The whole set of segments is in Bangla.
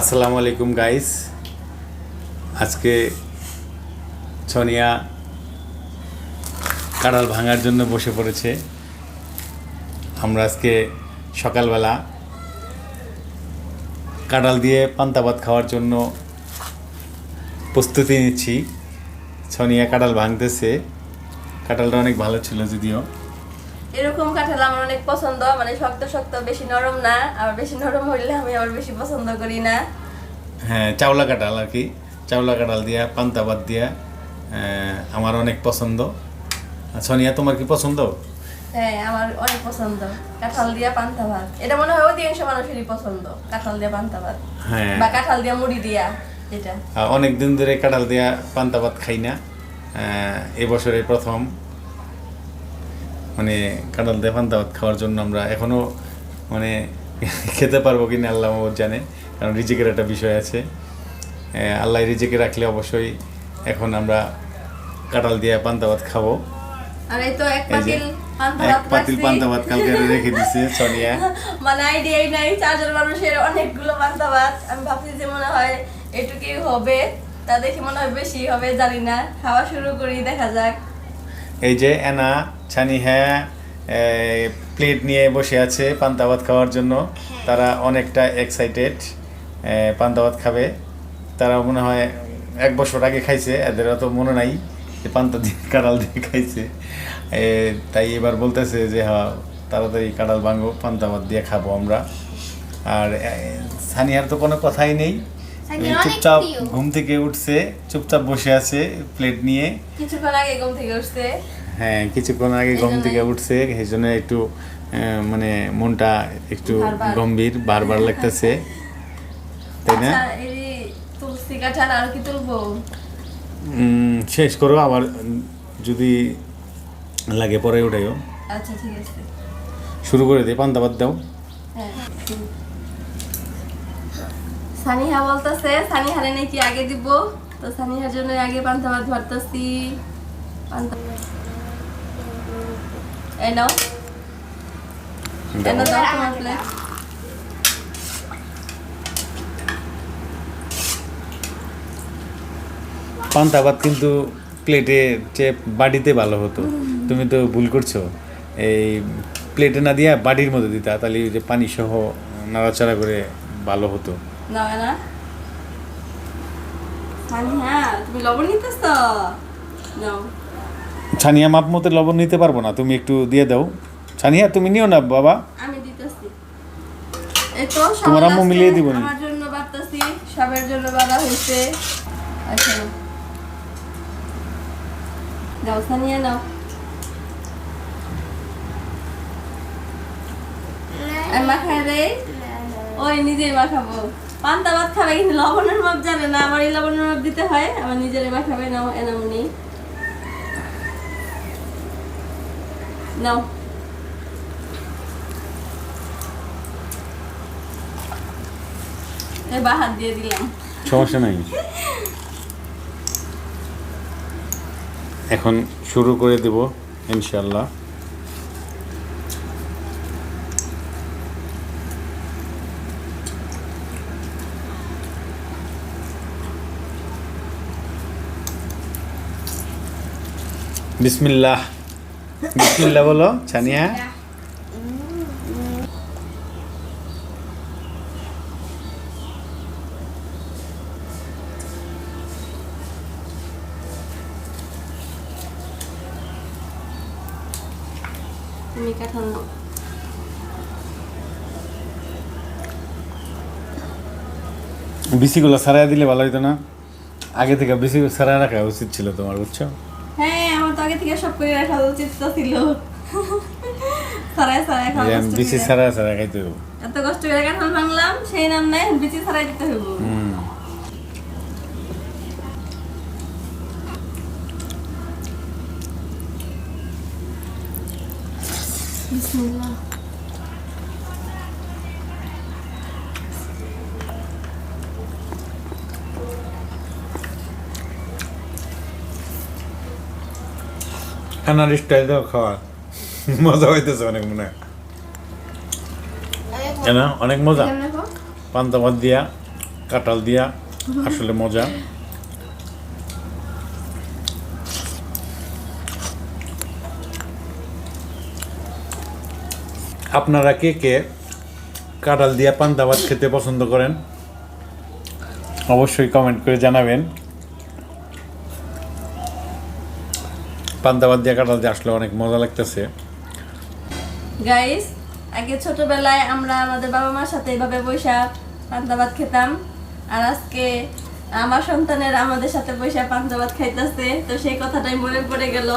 আসসালামু আলাইকুম গাইস আজকে সোনিয়া কাঁড়াল ভাঙার জন্য বসে পড়েছে। আমরা আজকে সকালবেলা কাঁড়াল দিয়ে পান্তা ভাত খাওয়ার জন্য প্রস্তুতি নিচ্ছি। সোনিয়া কাঁড়াল ভাঙতেছে। কাঁঠালটা অনেক ভালো ছিল যদিও। এরকম কাঁঠাল আমার অনেক পছন্দ মানে শক্ত শক্ত বেশি নরম না আর বেশি নরম হইলে আমি আবার বেশি পছন্দ করি না। হ্যাঁ চাওলা কাঁঠাল আর কি। চাওলা কাঁঠাল দিয়া পান্তা ভাত দিয়া আমার অনেক পছন্দ। সোনিয়া তোমার কি পছন্দ? হ্যাঁ আমার অনেক পছন্দ। কাঁঠাল দিয়া পান্তা ভাত। এটা মনে হয় অধিকাংশ মানুষেরই পছন্দ কাঁঠাল দিয়া পান্তা ভাত। হ্যাঁ। বা কাঁঠাল দিয়া মুড়ি দিয়া এটা। অনেক দিন ধরে কাঁঠাল দিয়া পান্তা ভাত খাই না। এবছরে প্রথম। মানে কাঁঠাল দিয়ে পান্তা ভাত খাওয়ার জন্য আমরা এখনও মানে খেতে পারব কিনা আল্লাহ মাহবুব জানে কারণ রিজিকের একটা বিষয় আছে। আল্লাহ রিজিকে রাখলে অবশ্যই এখন আমরা কাঁঠাল দিয়ে পান্তা ভাত খাব। আর এই তো এক পাতিল পান্তা ভাত পাতিল রাখছি। পান্তা ভাত কালকে রেখে দিছে সোনিয়া। মানে আইডিয়াই নাই চারজন মানুষের অনেকগুলো পান্তা ভাত। আমি ভাবছি যে মনে হয় এটুকুই হবে তা দেখি মনে হয় বেশি হবে জানি না। খাওয়া শুরু করি দেখা যাক। এই যে এনা ছানি হ্যাঁ প্লেট নিয়ে বসে আছে পান্তা ভাত খাওয়ার জন্য। তারা অনেকটা এক্সাইটেড পান্তা ভাত খাবে। তারা মনে হয় এক বছর আগে খাইছে এদের অত মনে নাই যে পান্তা দিয়ে কাঁড়াল দিয়ে খাইছে। তাই এবার বলতেছে যে হ্যাঁ তাড়াতাড়ি কাঁড়াল ভাঙো পান্তা ভাত দিয়ে খাব আমরা। আর সানিয়ার তো কোনো কথাই নেই। চুপচাপ ঘুম থেকে উঠছে চুপচাপ বসে আছে প্লেট নিয়ে। কিছুক্ষণ আগে ঘুম থেকে উঠছে। হ্যাঁ কিছুক্ষণ আগে ঘুম থেকে উঠছে সেই জন্য একটু মানে মনটা একটু গম্ভীর বারবার লাগতেছে। তাই না? আচ্ছা, এই যে তুলসী কাঁঠাল আর কি তুলবো? শেষ করো আবার যদি লাগে পরে ওটাইও আচ্ছা ঠিক আছে। শুরু করে দিই পান্তা ভাত দাও। হ্যাঁ সানিহা বলতেছে, সানিহারে নাকি আগে দিব। তো সানিহার জন্য আগে পান্তা ভাত ভরতেছি পান্তা ভাত কিন্তু প্লেটে চেয়ে বাটিতে ভালো হতো। তুমি তো ভুল করছ। এই প্লেটে না দিয়া বাড়ির মধ্যে দিতা, তাহলে যে পানি সহ নাড়াচাড়া করে ভালো হতো। নাও না? সানিহা তুমি লবণ নিতেছ? নাও। ছানিয়া মাপ মতো লবণ নিতে পারব না তুমি একটু দিয়ে দাও। ছানিয়া তুমি নিও না বাবা। আমি দিতেছি। এই তো তোমার আম্মু মিলিয়ে দিবনি? আমার জন্য বাড়তেছি সবার জন্য আচ্ছা। দাও নাও। আমি ওই নিজেই মাখাবো। পান্তা ভাত খাবে, কিন্তু লবণের মাপ জানে না, আমার এই লবণের মাপ দিতে হয়, আমার নিজের মাখাবে নাও এনামনি। নাও। এবার হাত দিয়ে দিলাম। সমস্যা নাই। এখন শুরু করে দেব ইনশাল্লাহ বিসমিল্লাহ। বিসমিল্লাহ বলো ছানিয়া। বিসিগুলো সারাই দিলে ভালো হতো না। আগে থেকে বিসি সারাই রাখা উচিত ছিল তোমার বুঝছ? থেকে সব করে রাখা উচিত তো ছিল। সারাই সারাই খাওয়া যে কষ্ট বিসি সারাই সারাই খাইতে হবে এত কষ্ট করে কাঁঠাল ভাঙলাম? সেই নাম নাই বিচি সারাই দিতে হইব। বিসমিল্লাহ। খানার স্টাইল দাও খাওয়া মজা হইতেছে অনেক মনে হয়। অনেক কেন? অনেক মজা? পান্তা ভাত দিয়া কাঁঠাল দিয়া আসলে মজা। আপনারা কে কে কাঁঠাল দিয়া পান্তা ভাত খেতে পছন্দ করেন? অবশ্যই কমেন্ট করে জানাবেন। ভাত দিয়া কাঁঠাল দিয়ে আসলে অনেক মজা লাগতেছে। গাইস আগে ছোটবেলায় আমরা আমাদের বাবা মার সাথে এইভাবে বৈশা ভাত খেতাম। আর আজকে আমার সন্তানের আমাদের সাথে বৈশা ভাত খাইতেছে। তো সেই কথাটাই মনে পড়ে গেল।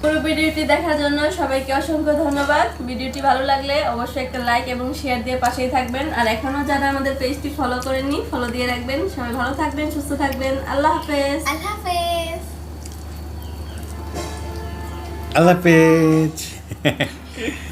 পুরো ভিডিওটি দেখার জন্য সবাইকে অসংখ্য ধন্যবাদ। ভিডিওটি ভালো লাগলে অবশ্যই একটা লাইক এবং শেয়ার দিয়ে পাশেই থাকবেন। আর এখনও যারা আমাদের পেজটি ফলো করেননি ফলো দিয়ে রাখবেন। সবাই ভালো থাকবেন সুস্থ থাকবেন। আল্লাহ হাফেজ। আল্লাহ হাফেজ। আল্লাহ হাফেজ